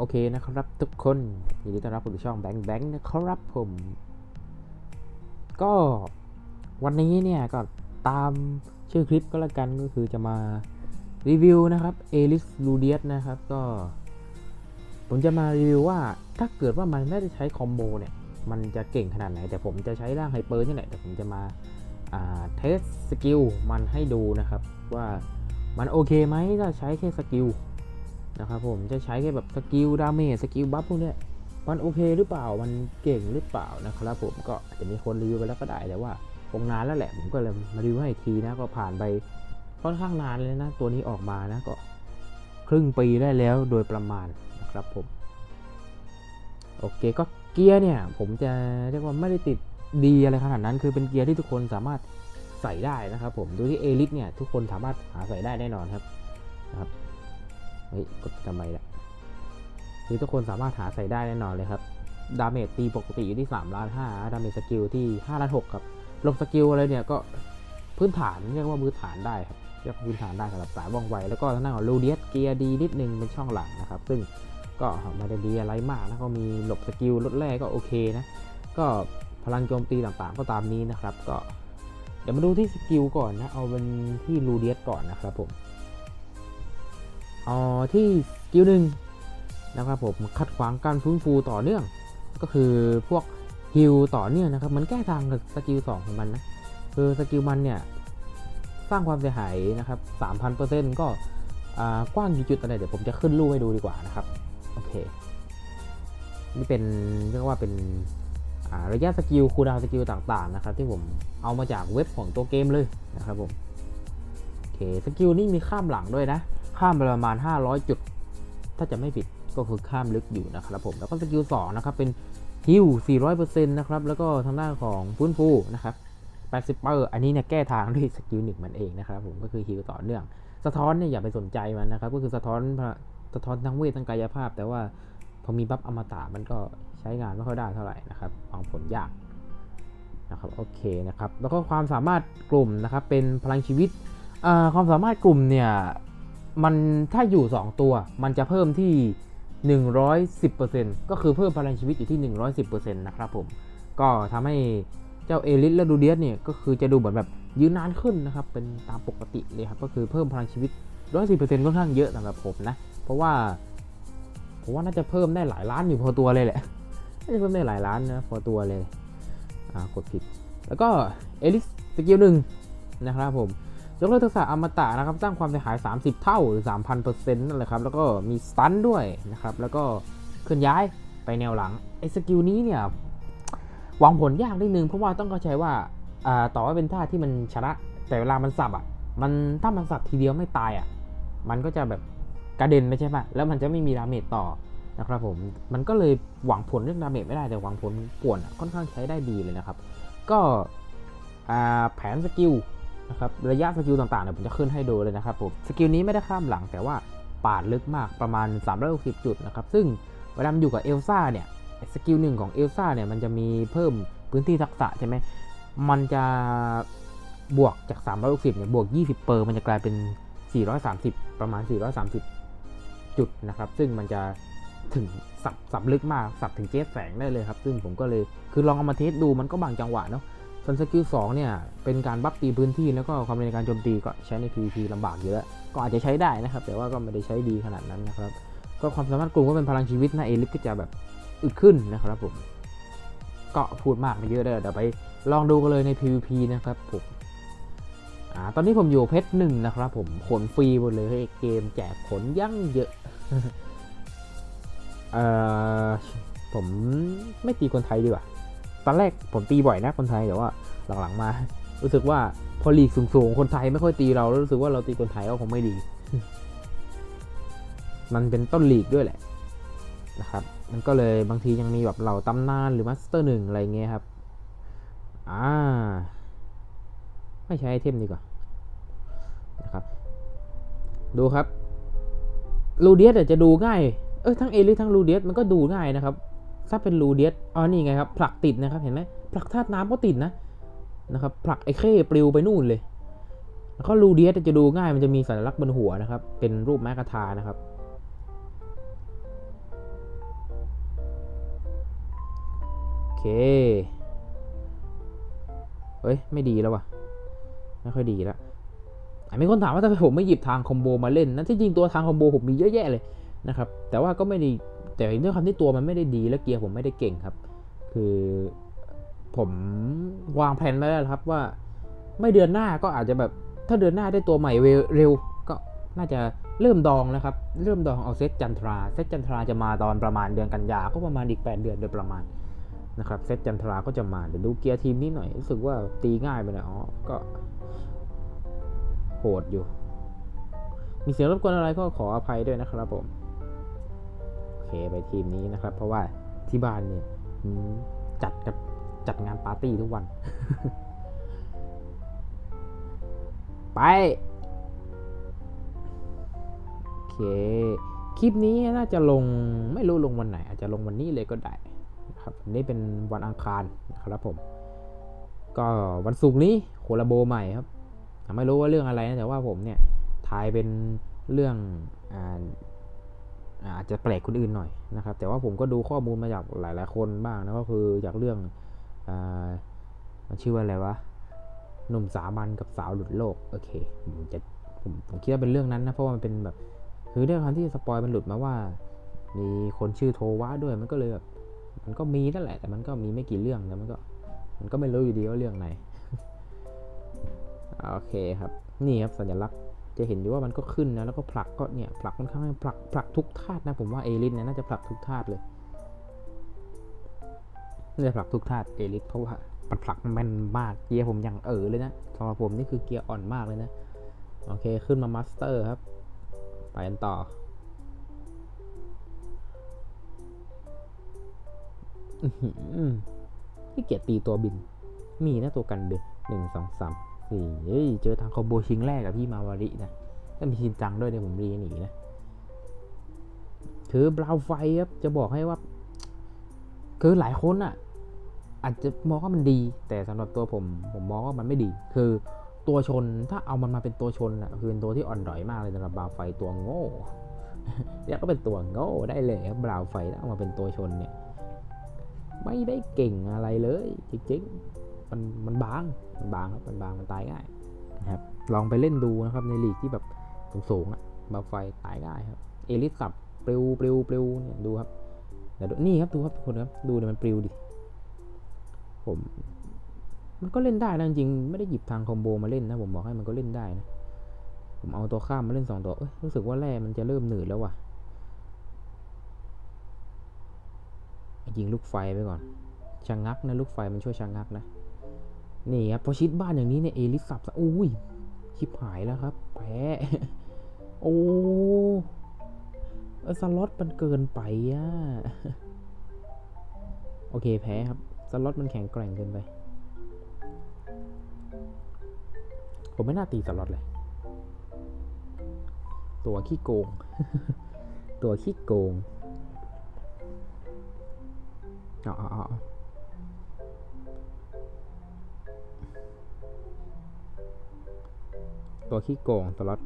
โอเคนะครับทุกคนยินดีต้อนรับสู่ช่องแบงค์แบงค์นะครับผม ก็วันนี้เนี่ยก็ตามชื่อคลิปก็แล้วกันก็คือจะมารีวิวนะครับเอลิสลูเดียสนะครับก็ผมจะมารีวิวว่าถ้าเกิดว่ามันไม่ได้ใช้คอมโบเนี่ยมันจะเก่งขนาดไหน แต่ผมจะใช้ร่างไฮเปอร์นี่แหละแต่ผมจะมาอ่าเทสสกิลมันให้ดูนะครับ ว่ามันโอเคไหมถ้าใช้แค่สกิล นะครับผมจะใช้แค่แบบสกิลดาเมจสกิลบัฟพวกเนี้ยมันโอเคหรือเปล่ามันเก่งหรือเปล่านะครับผมก็จจะมีคนรีวิวไปแล้วก็ได้แต่ว่าคงนานแล้วแหละผมก็เลยมารีวิวให้อีกทีนะก็ผ่านไปค่อนข้างนานเลยนะ ตัวนี้ออกมานะก็ครึ่งปีได้แล้วโดยประมาณนะครับผมโอเคก็เกียร์เนี่ยผมจะเรียกว่าไม่ได้ติดดีอะไรขนาดนั้น คือเป็นเกียร์ที่ทุกคนสามารถใส่ได้นะครับผมดูที่เอลิสเนี่ยทุกคนสามารถหาใส่ได้แน่นอนครับนะครับ เฮ้ยกดทำไมล่ะคือทุกคนสามารถหาใส่ได้แน่นอนเลยครับดาเมจตีปกติอยู่ที่3ล้าน5ดาเมจสกิลที่5ล้าน6ครับลงสกิลอะไรเนี่ยก็พื้นฐานเรียกว่าพื้นฐานได้ครับเรียกพื้นฐานได้สำหรับสายว่องไว แล้วก็ทางด้านของลูเดียสเกียร์ดีนิดนึงเป็นช่องหลังนะครับ ซึ่งก็ไม่ได้ดีอะไรมากนะก็มีหลบสกิลลดแรกก็โอเคนะ ก็พลังโจมตีต่างๆก็ตามนี้นะครับ ก็เดี๋ยวมาดูที่สกิลก่อนนะ เอาเป็นที่ลูเดียสก่อนนะครับผม อ๋อที่สกิลหนึ่งนะครับผมขัดขวางการฟื้นฟูต่อเนื่อง ก็คือพวกฮิลต่อเนื่องนะครับมันแก้ทางกับสกิล2ของมันนะคือสกิลมันเนี่ยสร้างความเสียหายนะครับ3,000%ก็อ่ากว้างกี่จุดอะไรเดี๋ยวผมจะขึ้นรูปให้ดูดีกว่านะครับโอเคนี่เป็นเรียกว่าเป็นระยะสกิลคูดาวสกิลต่างๆนะครับที่ผมเอามาจากเว็บของตัวเกมเลยนะครับผมโอเคสกิลนี่มีข้ามหลังด้วยนะ ข้ามประมาณ 500 จุด ถ้าจะไม่ผิดก็คือข้ามลึกอยู่นะครับผมแล้วก็สกิล2นะครับเป็นฮิล400%นะครับแล้วก็ทางด้านของฟื้นฟูนะครับ80เปอร์อันนี้เนี่ยแก้ทางด้วยสกิลหนึ่งมันเองนะครับผมก็คือฮิลต่อเนื่อง สะท้อนเนี่ยอย่าไปสนใจมันนะครับก็คือสะท้อนสะท้อนทั้งเวททั้งกายภาพ แต่ว่าพอมีบัฟอมตะมันก็ใช้งานไม่ค่อยได้เท่าไหร่นะครับวางผลยากนะครับโอเคนะครับแล้วก็ความสามารถกลุ่มนะครับเป็นพลังชีวิตความสามารถกลุ่มเนี่ย มันถ้าอยู่ 2 ตัว มันจะเพิ่มที่ 110%ก็คือเพิ่มพลังชีวิตอยู่ที่ 110%นะครับผม ก็ทำให้เจ้าเอลิสและดูเดียสเนี่ยก็คือจะดูเหมือนแบบยืนนานขึ้นนะครับ เป็นตามปกติเลยครับ ก็คือเพิ่มพลังชีวิต 110%ค่อนข้างเยอะสำหรับผมนะ เพราะว่าผมว่าน่าจะเพิ่มได้หลายล้านอยู่พอตัวเลยแหละ น่าจะเพิ่มได้หลายล้านนะพอตัวเลย อ่ากดผิด แล้วก็เอลิสสกิลหนึ่งนะครับผม ยกเลิกทักษะอมตะนะครับสร้างความเสียหาย 30 เท่าหรือ 3,000%นั่นแหละครับแล้วก็มีสตันด้วยนะครับแล้วก็เคลื่อนย้ายไปแนวหลังไอ้สกิลนี้เนี่ยหวังผลยากนิดนึงเพราะว่าต้องเข้าใจว่าต่อว่าเป็นท่าที่มันชนะ แต่เวลามันสับอะมันถ้ามันสับทีเดียวไม่ตายอะมันก็จะแบบกระเด็นไปใช่ปะแล้วมันจะไม่มีดาเมจต่อนะครับผมมันก็เลยหวังผลเรื่องดาเมจไม่ได้แต่หวังผลป่วนค่อนข้างใช้ได้ดีเลยนะครับ ก็แผนสกิล นะครับระยะสกิลต่างๆเนี่ยผมจะขึ้นให้ดูเลยนะครับผมสกิลนี้ไม่ได้ข้ามหลัง แต่ว่าปาดลึกมากประมาณ 360 จุดนะครับซึ่งเวลามันอยู่กับเอลซ่าเนี่ยสกิลหนึ่งของเอลซ่าเนี่ยมันจะมีเพิ่มพื้นที่ทักษะใช่ไหมมันจะบวกจาก 360เนี่ยบวก 20 เปอร์มันจะกลายเป็น 430 ประมาณ 430 จุดนะครับ ซึ่งมันจะถึงสับสับลึกมากสับถึงเจ็ตแสงได้เลยครับ ซึ่งผมก็เลยคือลองเอามาเทสดูมันก็บางจังหวะเนาะ ส่วนสกิล2เนี่ย เป็นการบัฟตีพื้นที่แล้วก็ความเร็วในการโจมตีก็ใช้ใน PVP ลำบากเยอะ ก็อาจจะใช้ได้นะครับ แต่ว่าก็ไม่ได้ใช้ดีขนาดนั้นนะครับ ก็ความสามารถกลุ่มก็เป็นพลังชีวิตนะเอลิฟก็จะแบบอึดขึ้นนะครับผมก็พูดมากไม่เยอะเดี๋ยวไปลองดูกันเลยใน PVP นะครับผมอ่าตอนนี้ผมอยู่เพชรหนึ่งนะครับผมขนฟรีหมดเลยเกมแจกขนยั่งเยอะเอ่อผมไม่ตีคนไทยดีกว่า ตอนแรกผมตีบ่อยนะคนไทยแต่ว่าหลังๆมา รู้สึกว่าพอลีกสูงๆคนไทยไม่ค่อยตีเราแล้วรู้สึกว่าเราตีคนไทยก็คงไม่ดี มันเป็นต้นลีกด้วยแหละนะครับ มันก็เลยบางทียังมีแบบเหล่าตำนานหรือมาสเตอร์หนึ่งอะไรเงี้ยครับ อ่า ไม่ใช้ไอเทมดีกว่านะครับ ดูครับ ลูเดียสจะดูง่าย เออทั้งเอลิทั้งลูเดียสมันก็ดูง่ายนะครับ ถ้าเป็นรูเดียสอ๋อนี่ไงครับผลักติดนะครับเห็นไหมผลักธาตุน้ำก็ติดนะนะครับผลักไอ้เข้ปลิวไปนู่นเลยแล้วก็รูเดียสจะดูง่ายมันจะมีสัญลักษณ์บนหัวนะครับ เป็นรูปแม้กระทานะครับ โอเคเฮ้ย ไม่ดีแล้ววะไม่ค่อยดีแล้วมีคนถามว่าทำไมผมไม่หยิบทางคอมโบมาเล่น นั่นที่จริงตัวทางคอมโบผมมีเยอะแยะเลยนะครับ แต่ว่าก็ไม่ได้ แต่ด้วยความที่ตัวมันไม่ได้ดีและเกียร์ผมไม่ได้เก่งครับ คือผมวางแผนไว้แล้วครับว่าไม่เดือนหน้าก็อาจจะแบบถ้าเดือนหน้าได้ตัวใหม่เร็วก็น่าจะเริ่มดองแล้วครับ เริ่มดองเอาเซตจันทราเซตจันทราจะมาตอนประมาณเดือนกันยาก็ประมาณอีก 8 เดือนโดยประมาณนะครับเซตจันทราก็จะมาเดี๋ยวดูเกียร์ทีมนี้หน่อยรู้สึกว่าตีง่ายไปหน่อยอ๋อก็โหดอยู่ มีเสียงรบกวนอะไรก็ขออภัยด้วยนะครับผม เคไปทีมนี้นะครับ เพราะว่าที่บ้านเนี่ยจัดกับจัดงานปาร์ตี้ทุกวัน ไปโอเค คลิปนี้น่าจะลงไม่รู้ลงวันไหน อาจจะลงวันนี้เลยก็ได้ครับนี้เป็นวันอังคารนะครับผม ก็วันศุกร์นี้โคลาโบใหม่ครับ ไม่รู้ว่าเรื่องอะไรนะแต่ว่าผมเนี่ยทายเป็นเรื่อง อาจจะแปลกคนอื่นหน่อยนะครับ แต่ว่าผมก็ดูข้อมูลมาจากหลาย ๆ คนบ้างนะก็คือจากเรื่องอมันชื่อว่าอะไรวะหนุ่มสามัญกับสาวหลุดโลกโอเคผมจะผมผมคิดว่าเป็นเรื่องนั้นนะเพราะว่ามันเป็นแบบคือด้วยความที่สปอยมันหลุดมาว่า มีคนชื่อโทวะด้วยมันก็เลยแบบมันก็มีนั่นแหละ แต่มันก็มีไม่กี่เรื่องแล้วมันก็มันก็ไม่รู้อยู่ดีว่าเรื่องไหนโอเคครับ นี่ครับสัญลักษณ์ จะเห็นอยู่ว่ามันก็ขึ้นนะแล้วก็ผลักก็เนี่ยผลักค่อนข้างผลักผลักทุกธาตุนะผมว่าเอลิสเนี่ยน่าจะผลักทุกธาตุเลยน่าจะผลักทุกธาตุเอลิสเพราะว่ามันผลักแม่นมากเกียร์ผมอยังเออเลยนะสำหรับผมนี่คือเกียร์อ่อนมากเลยนะโอเคขึ้นมามาสเตอร์ครับไปกันต่อที่เกียจตีตัวบิน มีนะตัวกันเบนหนึ่งสองสาม สี่เฮ้ย เจอทางคอมโบชิงแรกกับพี่มาวารินะถ้ามีชินจังด้วยเนี่ยผมรีหนีนะคือบราวไฟครับ จะบอกให้ว่า คือหลายคนอะ อาจจะมองว่ามันดี แต่สำหรับตัวผม ผมมองว่ามันไม่ดี คือตัวชนถ้าเอามันมาเป็นตัวชนอะคือเป็นตัวที่อ่อนด้อยมากเลยสำหรับบราวไฟตัวโง่เรียกก็เป็นตัวโง่ได้เลยครับบราวไฟถ้าเอามาเป็นตัวชนเนี่ย ไม่ได้เก่งอะไรเลยจริงๆ มันมันบางมันบางครับมันบางมันตายง่ายนะครับลองไปเล่นดูนะครับในลีกที่แบบสูงๆอะบาไฟตายง่ายครับเอลิสสับปลิวปลิวปลิวเนี่ยดูครับเดี๋ยวดูนี่ครับดูครับทุกคนครับดูเนี่ยมันปลิวดิผมมันก็เล่นได้นะจริงๆไม่ได้หยิบทางคอมโบมาเล่นนะผมบอกให้มันก็เล่นได้นะผมเอาตัวข้ามมาเล่นสองตัวเอ้ยรู้สึกว่าแร่มันจะเริ่มหนืดแล้วว่ะยิงลูกไฟไปก่อนชะงงักนะลูกไฟมันช่วยชะงงักนะ นี่ครับพอชิดบ้านอย่างนี้เนี่ยเอลิสับซะอุ้ยชิบหายแล้วครับแพ้โอ้สล็อตมันเกินไปอะโอเคแพ้ครับสล็อตมันแข็งแกร่งเกินไป ผมไม่น่าตีสล็อตเลย ตัวขี้โกง ตัวขี้โกงเอาเอาเอา ตัวขี้โกงสล็อต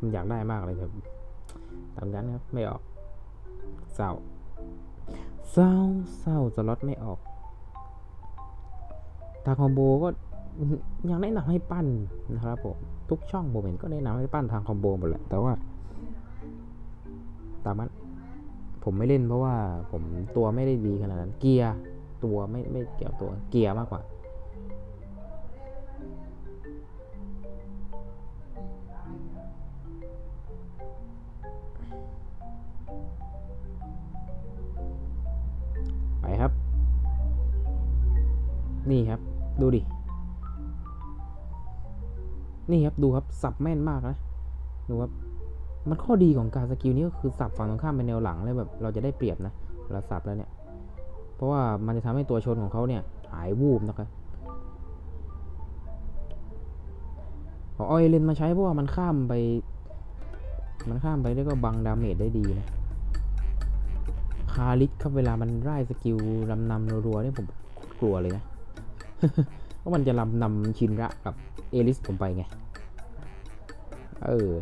มันอยากได้มากเลยแต่ตามนั้นครับไม่ออกเศร้าเศร้าเศร้าสล็อตไม่ออกทางคอมโบก็ยังแนะนำให้ปั้นนะครับผมทุกช่องผมเห็นก็แนะนำให้ปั้นทางคอมโบหมดแหละแต่ว่าตามนั้นผมไม่เล่นเพราะว่าผมตัวไม่ได้ดีขนาดนั้น เกียร์ตัวไม่ไม่เกี่ยวตัวเกียร์มากกว่า นี่ครับ ดูดิ นี่ครับ ดูครับ สับแม่นมากนะ ดูครับ มันข้อดีของการสกิลนี้ก็คือสับฝั่งตรงข้ามเป็นแนวหลังแล้วแบบ เราจะได้เปรียบนะเวลาสับแล้วเนี่ย เพราะว่ามันจะทำให้ตัวชนของเขาเนี่ยหายวูบนะครับเอาออยเลนมาใช้เพราะว่ามันข้ามไป มันข้ามไปแล้วก็บังดาเมจได้ดีนะคาริสครับเวลามันไล่สกิลลำนำรัวๆเนี่ยผมกลัวเลยนะ เพราะมันจะลำนำชินระกับเอลิสผมไปไง เออ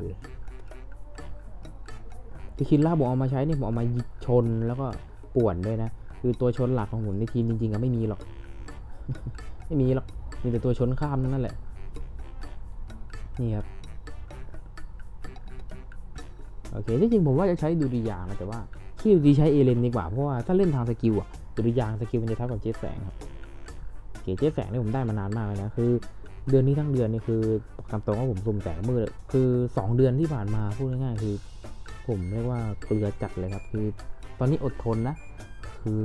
ที่คินล่าผมเอามาใช้นี่ผมเอามาชนแล้วก็ป่วนด้วยนะ คือตัวชนหลักของผมในทีมจริงๆอะไม่มีหรอก ไม่มีหรอก มีแต่ตัวชนข้ามนั่นแหละ นี่ครับ โอเคที่จริงผมว่าจะใช้ดูริยางนะแต่ว่าที่ดีใช้เอเลนดีกว่า เพราะว่าถ้าเล่นทางสกิลอะดุริยางสกิลมันจะเท่ากับเจ็ตแสงครับ เก๋เจ็ตแสงนี่ผมได้มานานมากเลยนะคือ เดือนนี้ทั้งเดือนนี่คือคำตรงว่าผมซุ่มแสงมืดคือ 2 เดือนที่ผ่านมาพูดง่ายๆคือ ผมเรียกว่าเกลือจัดเลยครับคือ ตอนนี้อดทนนะ คือ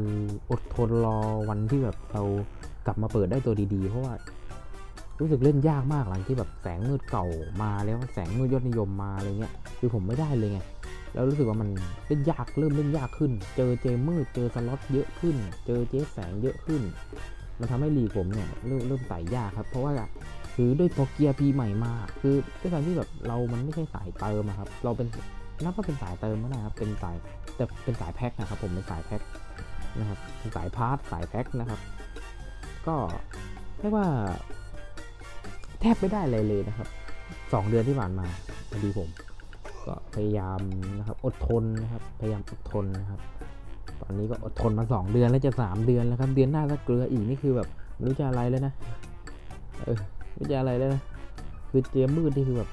อดทนรอวันที่แบบเรากลับมาเปิดได้ตัวดีๆ เพราะว่ารู้สึกเล่นยากมากหลังที่แบบแสงมืดเก่ามาแล้วแสงมืดยอดนิยมมาอะไรเงี้ยคือผมไม่ได้เลยไงแล้วรู้สึกว่ามันเล่นยากเริ่มเล่นยากขึ้น เจอเจมืดเจอสล็อตเยอะขึ้น เจอเจแสงเยอะขึ้น มันทำให้ลีกผมเนี่ยเริ่มเริ่มไต่ยากครับ เพราะว่าคือด้วยโปรเกียร์ปีใหม่มาคือด้วยการที่แบบเรามันไม่ใช่สายเติมครับ เราเป็นนับว่าเป็นสายเติมก็ได้ครับเป็นสายแต่เป็นสายแพ็คนะครับ ผมเป็นสายแพ็คนะครับสายพาร์ทสายแพ็คนะครับ ก็เรียกว่า แทบไม่ได้เลยเลยนะครับสองเดือนที่ผ่านมาพอดีผม ก็พยายามนะครับ อดทนนะครับ พยายามอดทนนะครับ ตอนนี้ก็อดทนมาสองเดือนแล้วจะสามเดือนแล้วครับ เดือนหน้าถ้าเกลืออีกนี่คือแบบไม่รู้จะอะไรแล้วนะ เออไม่รู้จะอะไรแล้วนะ คือเจมมืดนี่คือแบบ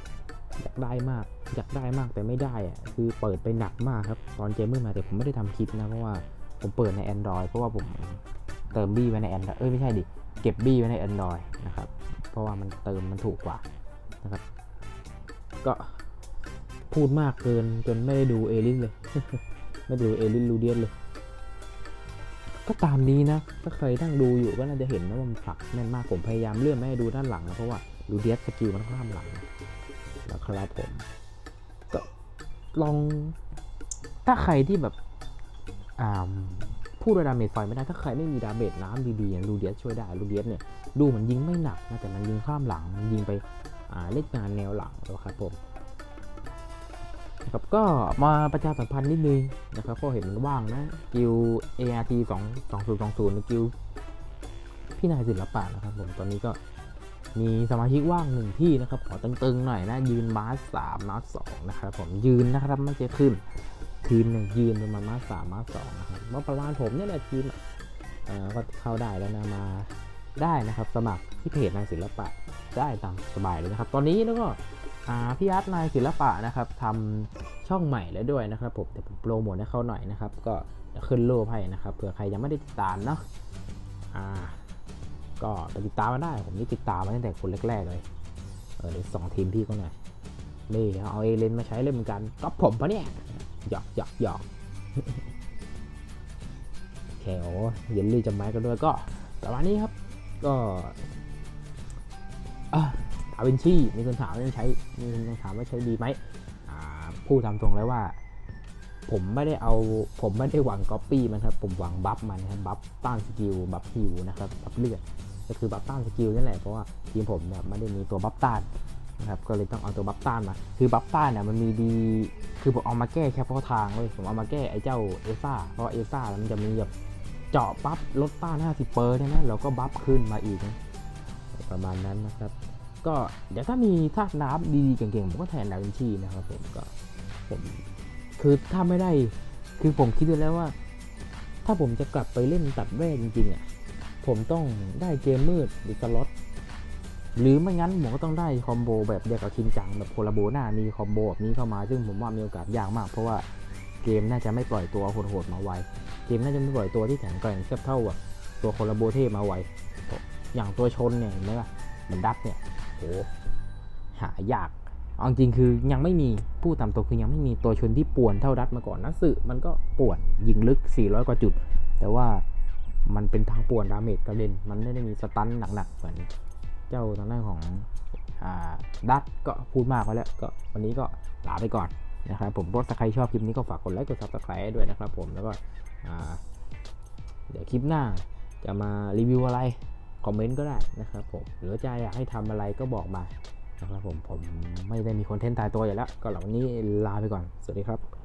อยากได้มาก อยากได้มากแต่ไม่ได้อะคือเปิดไปหนักมากครับ ตอนเจมมืดมาแต่ผมไม่ได้ทำคลิปนะเพราะว่าผมเปิดใน Android เพราะว่าผมเติมบี้ไว้ใน Android เอ้ยไม่ใช่ดิ เก็บบี้ไว้ใน Android นะครับ เพราะว่ามันเติมมันถูกกว่านะครับ ก็พูดมากเกินจนไม่ได้ดูเอลิสเลย ไม่ได้ดูเอลิสลูเดียนเลย ก็ตามนี้นะ ถ้าใครนั่งดูอยู่ก็น่าจะเห็นนะว่ามันผลักแม่นมากผมพยายามเลื่อนไม่ให้ดูด้านหลังนะเพราะว่าลูเดียสสกิลมันข้ามหลังนะครับผมก็ลองถ้าใครที่แบบอ่าพูดว่าดาเมจไฟไม่ได้ถ้าใครไม่มีดาเมจน้ำดีๆลูเดียสช่วยได้ลูเดียสเนี่ยดูเหมันยิงไม่หนักนะแต่มันยิงข้ามหลังมันยิงไปอ่าเล่นงานแนวหลังนะครับผม ครับก็มาประชาสัมพันธ์นิดนึงนะครับก็เห็นมันว่างนะกิล ART 2 2020ในกิลพี่นายศิลปะนะครับผมตอนนี้ก็มีสมาชิกว่างหนึ่งที่นะครับขอตึงๆหน่อยนะ ยืนมาสามมาสองนะครับผมยืนนะครับไม่ใช่ขึ้น ทีมเนี่ยยืนประมาณมาสามมาสองนะครับว่าประมาณผมเนี่ยแหละทีมก็เข้าได้แล้วนะมาได้นะครับ สมัครที่เพจนายศิลปะได้ตามสบายเลยนะครับ ตอนนี้แล้วก็ พี่อาร์ตนายศิลปะนะครับทำช่องใหม่แล้วด้วยนะครับผมแต่ผมโปรโมทให้เขาหน่อยนะครับ ก็จะขึ้นรูปให้นะครับเผื่อใครยังไม่ได้ติดตามเนาะอ่าก็ไปติดตามมาได้ ผมนี่ติดตามมาตั้งแต่คนแรกๆเลยเออเดี๋ยวสองทีมพี่ก็หน่อยนี่เอาเอเลนมาใช้เล่นเหมือนกันก็ผมปะเนี่ยหยอกหยอกหยอกแขวเย็นลี่จำไม้กันด้วยก็ประมาณนี้ครับ ก็าวินชีมีคนถามว่าใช้มีคนถามว่าใช้ดีไหมอ่าพูดตามตรงเลยว่า ผมไม่ได้เอาผมไม่ได้หวังก๊อปปี้มันครับ ผมหวังบัฟมันครับบัฟต้านสกิลบัฟฮิวนะครับบัฟเลือดก็คือบัฟต้านสกิลนั่นแหละเพราะว่าทีมผมเนี่ยไม่ได้มีตัวบัฟต้านนะครับก็เลยต้องเอาตัวบัฟต้านมา คือบัฟต้านเนี่ยมันมีดีคือผมเอามาแก้แค่เพราะทางเลยผมเอามาแก้ไอ้เจ้าเอซ่าเพราะเอซ่ามันจะมีแบบเจาะปั๊บลดต้าน 50เปอร์ใช่ไหมเราก็บัฟขึ้นมาอีกนะประมาณนั้นนะครับ ก็เดี๋ยวถ้ามีธาตุน้ำดีๆเก่งๆ ผมก็แทนดาวินชีนะครับผมก็ผมคือถ้าไม่ได้คือผมคิดไว้แล้วว่า ถ้าผมจะกลับไปเล่นตัดแว่จริงๆอะผมต้องได้เกมมืดหรือสล็อตหรือไม่งั้นผมก็ต้องได้คอมโบแบบเดียวกับชินจังแบบโคลาโบหน้ามีคอมโบแบบนี้เข้ามา ซึ่งผมว่ามีโอกาสยากมาก เพราะว่าเกมน่าจะไม่ปล่อยตัวโหดๆมาไวเกมน่าจะไม่ปล่อยตัวที่แข็งแกร่งเทียบเท่าแบบตัวโคลาโบเทพมาไวอย่างตัวชนเนี่ยเห็นไหมล่ะเหมือนดับเนี่ย โหหายากเอาจริงคือยังไม่มีพูดตามตัวคือยังไม่มีตัวชนที่ป่วนเท่าดัตมาก่อนนักสึมันก็ป่วนยิงลึก 400 กว่าจุด แต่ว่ามันเป็นทางป่วนดาเมจกระเด็นมันไม่ได้มีสตันหนักๆเหมือนเจ้าทางด้านของอดัตก็พูดมากไปแล้วก็วันนี้ก็ลาไปก่อนนะครับผมถ้าใครชอบคลิปนี้ก็ฝากกดไลค์กดซับสไครต์ด้วยนะครับผมแล้วก็เดี๋ยวคลิปหน้าจะมารีวิวอะไร คอมเมนต์ก็ได้นะครับผมหรือจะอยากให้ทำอะไรก็บอกมานะครับผมผมไม่ได้มีคอนเทนต์ตายตัวอยู่แล้ว ก็เหล่านี้ลาไปก่อน สวัสดีครับ